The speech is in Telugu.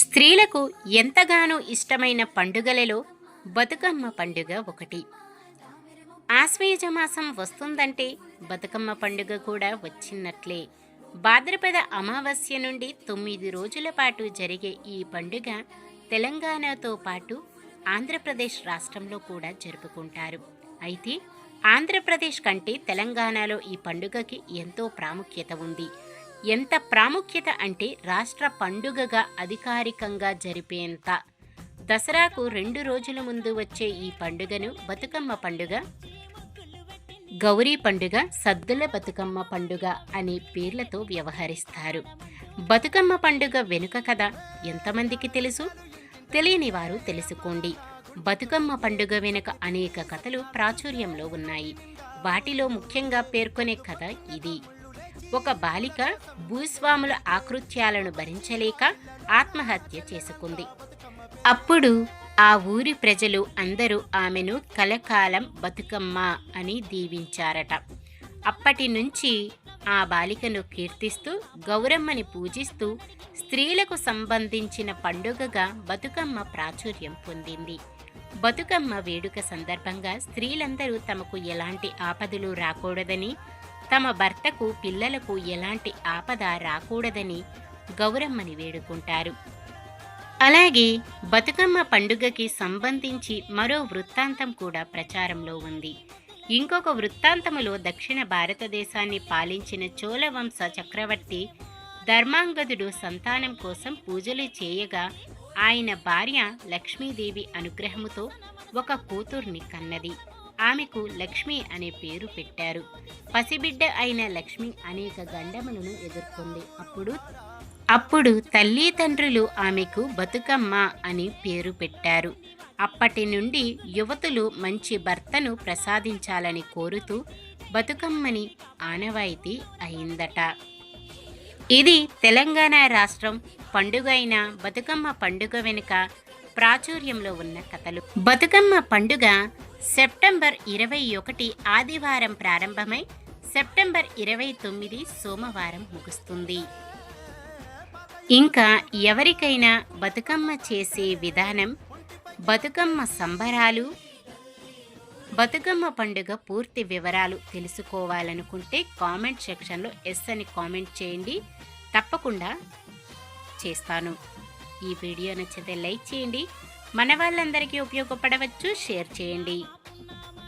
స్త్రీలకు ఎంతగానో ఇష్టమైన పండుగలలో బతుకమ్మ పండుగ ఒకటి. ఆశ్వయుజ మాసం వస్తుందంటే బతుకమ్మ పండుగ కూడా వచ్చినట్లే. భాద్రపద అమావాస్య నుండి తొమ్మిది రోజుల పాటు జరిగే ఈ పండుగ తెలంగాణతో పాటు ఆంధ్రప్రదేశ్ రాష్ట్రంలో కూడా జరుపుకుంటారు. అయితే ఆంధ్రప్రదేశ్ కంటే తెలంగాణలో ఈ పండుగకి ఎంతో ప్రాముఖ్యత ఉంది. ఎంత ప్రాముఖ్యత అంటే రాష్ట్ర పండుగగా అధికారికంగా జరిపేంత. దసరాకు రెండు రోజుల ముందు వచ్చే ఈ పండుగను బతుకమ్మ పండుగ గౌరీ పండుగ సద్దుల బతుకమ్మ పండుగ అనే పేర్లతో వ్యవహరిస్తారు. బతుకమ్మ పండుగ వెనుక కథ ఎంతమందికి తెలుసు? తెలియని వారు తెలుసుకోండి. బతుకమ్మ పండుగ వెనుక అనేక కథలు ప్రాచుర్యంలో ఉన్నాయి. వాటిలో ముఖ్యంగా పేర్కొనే కథ ఇది. ఒక బాలిక భూస్వాముల ఆకృత్యాలను భరించలేక ఆత్మహత్య చేసుకుంది. అప్పుడు ఆ ఊరి ప్రజలు అందరూ ఆమెను కలకాలం బతుకమ్మ అని దీవించారట. అప్పటి నుంచి ఆ బాలికను కీర్తిస్తూ గౌరమ్మని పూజిస్తూ స్త్రీలకు సంబంధించిన పండుగగా బతుకమ్మ ప్రాచుర్యం పొందింది. బతుకమ్మ వేడుక సందర్భంగా స్త్రీలందరూ తమకు ఎలాంటి ఆపదలు రాకూడదని తమ భర్తకు పిల్లలకు ఎలాంటి ఆపద రాకూడదని గౌరమ్మని వేడుకుంటారు. అలాగే బతుకమ్మ పండుగకి సంబంధించి మరో వృత్తాంతం కూడా ప్రచారంలో ఉంది. ఇంకొక వృత్తాంతములో దక్షిణ భారతదేశాన్ని పాలించిన చోళవంశ చక్రవర్తి ధర్మాంగదుడు సంతానం కోసం పూజలు చేయగా ఆయన భార్య లక్ష్మీదేవి అనుగ్రహముతో ఒక కూతుర్ని కన్నది. ఆమెకు లక్ష్మి అనే పేరు పెట్టారు. పసిబిడ్డ అయిన లక్ష్మి అనేక గండములను ఎదుర్కొంది. అప్పుడు అప్పుడు తల్లి తండ్రులు ఆమెకు బతుకమ్మ అని పేరు పెట్టారు. అప్పటి నుండి యువతులు మంచి భర్తను ప్రసాదించాలని కోరుతూ బతుకమ్మని ఆనవాయితీ అయిందట. ఇది తెలంగాణ రాష్ట్రం పండుగ అయిన బతుకమ్మ పండుగ వెనుక ప్రాచుర్యంలో ఉన్న కథలు. బతుకమ్మ పండుగ సెప్టెంబర్ ఇరవై ఒకటి ఆదివారం ప్రారంభమై సెప్టెంబర్ ఇరవై తొమ్మిది సోమవారం ముగుస్తుంది. ఇంకా ఎవరికైనా బతుకమ్మ చేసే విధానం బతుకమ్మ సంబరాలు బతుకమ్మ పండుగ పూర్తి వివరాలు తెలుసుకోవాలనుకుంటే కామెంట్ సెక్షన్లో ఎస్ అని కామెంట్ చేయండి. తప్పకుండా చేస్తాను. ఈ వీడియో నచ్చితే లైక్ చేయండి. మన వాళ్ళందరికీ ఉపయోగపడవచ్చు. షేర్ చేయండి.